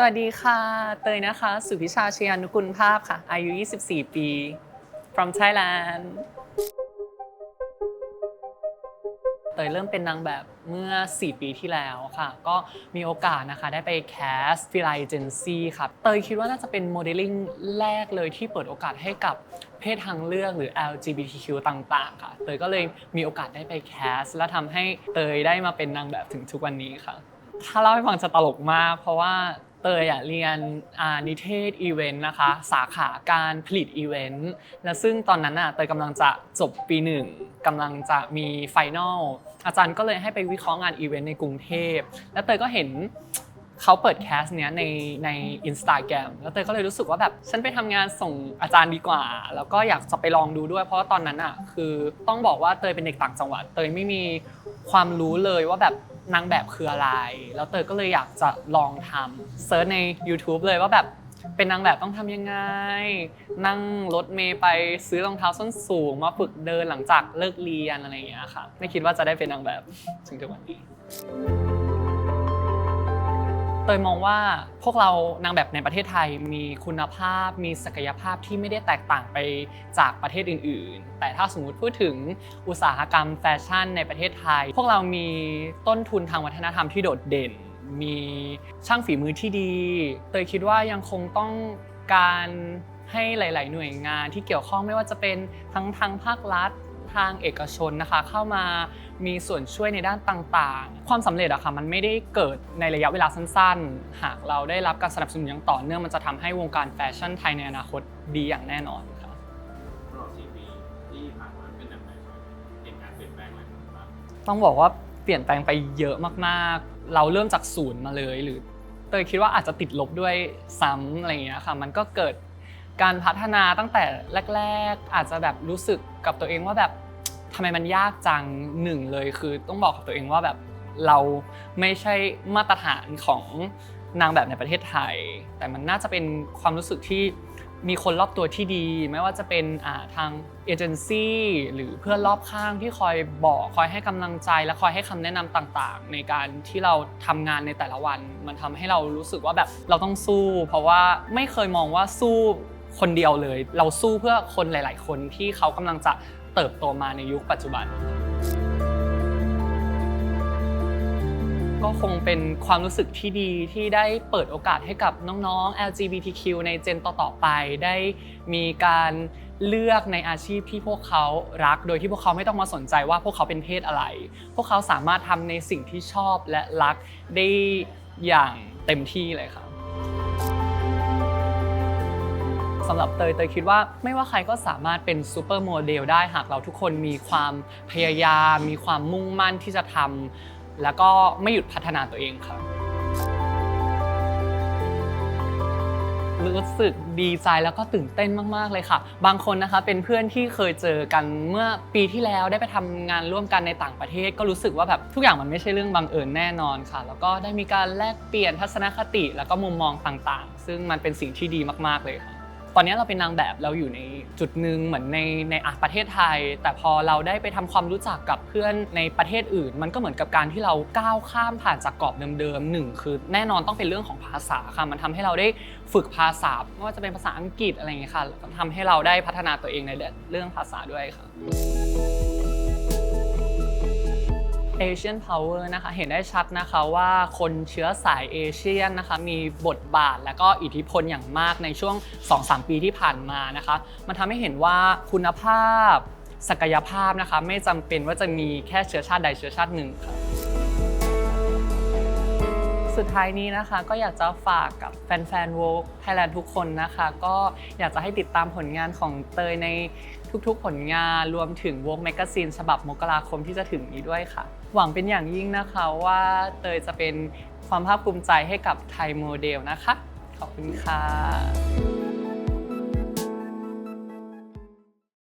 สวัสดีค่ะ เตยนะคะ สุพิชาชยานุกุลภาพค่ะ อายุ 24 ปี from Thailand เตยเริ่มเป็นนางแบบเมื่อ 4 ปีที่แล้วค่ะ ก็มีโอกาสนะคะได้ไปแคสฟิลเจนซี่ครับเตยคิดว่าน่าจะเป็นโมเดลลิ่งแรกเลยที่เปิดโอกาสให้กับเพศทางเลือกหรือ LGBTQ ต่างๆ ค่ะ เตยก็เลยมีโอกาสได้ไปแคสและทำให้เตยได้มาเป็นนางแบบถึงทุกวันนี้ค่ะ ถ้าเล่าให้ฟังจะตลกมาก เพราะว่า ตยอะเรียนนิเทศอีเวนต์นะคะ สาขาการผลิตอีเวนต์และซึ่งตอนนั้นอะเตยกำลังจะจบปีหนึ่งกำลังจะมีไฟนอลอาจารย์ก็เลยให้ไปวิเคราะห์งานอีเวนต์ในกรุงเทพ แล้วเตยก็เห็นเขาเปิดแคสเนี้ยในในอินสตาแกรมแล้วเตยก็เลยรู้สึกว่าแบบฉันไปทำงานส่งอาจารย์ดีกว่า แล้วก็อยากจะไปลองดูด้วย เพราะว่าตอนนั้นอะคือต้องบอกว่าเตยเป็นเด็กต่างจังหวัด เตยไม่มีความรู้เลยว่าแบบ นางแบบคืออะไร แล้วเตยก็เลยอยากจะลองทำเซิร์ชใน YouTube เลยว่าแบบเป็นนางแบบต้องทำยังไง นั่งรถเมย์ไปซื้อรองเท้าส้นสูง มาฝึกเดินหลังจากเลิกเรียนอะไรอย่างเงี้ยค่ะ ไม่คิดว่าจะได้เป็นนางแบบถึงทุกวันนี้ เตยมองว่าพวกเรานางแบบในประเทศไทยมีคุณภาพ มีศักยภาพที่ไม่ได้แตกต่างไปจากประเทศอื่น ๆ แต่ถ้าสมมติพูดถึงอุตสาหกรรมแฟชั่นในประเทศไทย พวกเรามีต้นทุนทางวัฒนธรรมที่โดดเด่น มีช่างฝีมือที่ดี เตยคิดว่ายังคงต้องการให้หลาย ๆ หน่วยงานที่เกี่ยวข้องไม่ว่าจะเป็นทั้งทางภาครัฐ ทางเอกชนนะคะ เข้ามามีส่วนช่วยในด้านต่างๆ ความสำเร็จอะค่ะมันไม่ได้เกิดในระยะเวลาสั้นๆ หากเราได้รับการสนับสนุนอย่างต่อเนื่องมันจะทำให้วงการแฟชั่นไทยในอนาคตดีอย่างแน่นอนค่ะตลอดสี่ปีที่ผ่านมันเป็นยังไงคะเปลี่ยนแปลงไปมางต้องบอกว่าเปลี่ยนแปลงไปเยอะมากๆ เราเริ่มจากศูนย์มาเลยหรือเตยคิดว่าอาจจะติดลบด้วยซ้ำอะไรอย่างเงี้ยค่ะ มันก็เกิด การพัฒนาตั้งแต่แรก ๆ อาจจะแบบรู้สึกกับตัวเองว่าแบบทำไมมันยากจังหนึ่งเลยคือต้องบอกกับตัวเองว่าแบบเราไม่ใช่มาตรฐานของนางแบบในประเทศไทย แต่มันน่าจะเป็นความรู้สึกที่มีคนรอบตัวที่ดี ไม่ว่าจะเป็นอ่าทางเอเจนซี่หรือเพื่อนรอบข้างที่คอยบอกคอยให้กำลังใจและคอยให้คำแนะนำต่างๆ ในการที่เราทำงานในแต่ละวัน มันทำให้เรารู้สึกว่าแบบเราต้องสู้ เพราะว่าไม่เคยมองว่าสู้ คนเดียวเลย เราสู้เพื่อคนหลาย ๆ คนที่เขากำลังจะเติบโตมาในยุคปัจจุบัน ก็คงเป็นความรู้สึกที่ดีที่ได้เปิดโอกาสให้กับน้องๆ LGBTQ ในเจนต่อๆไปได้มีการเลือกในอาชีพที่พวกเขารัก โดยที่พวกเขาไม่ต้องมาสนใจว่าพวกเขาเป็นเพศอะไร พวกเขาสามารถทำในสิ่งที่ชอบและรักได้อย่างเต็มที่เลยค่ะ สำหรับเตยเตยคิดว่าไม่ว่าใครก็สามารถเป็นซูเปอร์โมเดลได้หากเราทุกคนมีความพยายาม มีความมุ่งมั่นที่จะทำแล้วก็ไม่หยุดพัฒนาตัวเองครับรู้สึกดีใจแล้วก็ตื่นเต้นมากๆเลยค่ะ บางคนนะคะเป็นเพื่อนที่เคยเจอกันเมื่อปีที่แล้วได้ไปทำงานร่วมกันในต่างประเทศ ก็รู้สึกว่าแบบทุกอย่างมันไม่ใช่เรื่องบังเอิญแน่นอนค่ะ แล้วก็ได้มีการแลกเปลี่ยนทัศนคติแล้วก็มุมมองต่างๆ ซึ่งมันเป็นสิ่งที่ดีมากๆเลยค่ะ อนนี้เราเป็นนางแบบเราอยู่ในจุดหนึ่งเหมือนในในอะประเทศไทย แต่พอเราได้ไปทำความรู้จักกับเพื่อนในประเทศอื่น มันก็เหมือนกับการที่เราก้าวข้ามผ่านจากกรอบเดิมๆหนึ่งคือแน่นอนต้องเป็นเรื่องของภาษาค่ะมันทำให้เราได้ฝึกภาษาไม่ว่าจะเป็นภาษาอังกฤษอะไรอย่างเงี้ยค่ะทำให้เราได้พัฒนาตัวเองในเรื่องภาษาด้วยค่ะ Asian Power นะคะ เห็นได้ชัดนะคะว่าคนเชื้อสายเอเชียนนะคะ มีบทบาทและก็อิทธิพลอย่างมากในช่วง 2-3 ปีที่ผ่านมานะคะ มันทำให้เห็นว่าคุณภาพ ศักยภาพนะคะ ไม่จำเป็นว่าจะมีแค่เชื้อชาติใดเชื้อชาติหนึ่งค่ะ สุดท้ายนี้นะคะ ก็อยากจะฝากกับแฟนๆโวกไทยแลนด์ทุกคนนะคะ ก็อยากจะให้ติดตามผลงานของเตยในทุกๆผลงานรวมถึงวงแมกกาซีนฉบับมกราคมที่จะถึงนี้ด้วยค่ะ หวังเป็นอย่างยิ่งนะคะว่าเตยจะเป็นความภาคภูมิใจให้กับไทยโมเดลนะคะ ขอบคุณค่ะ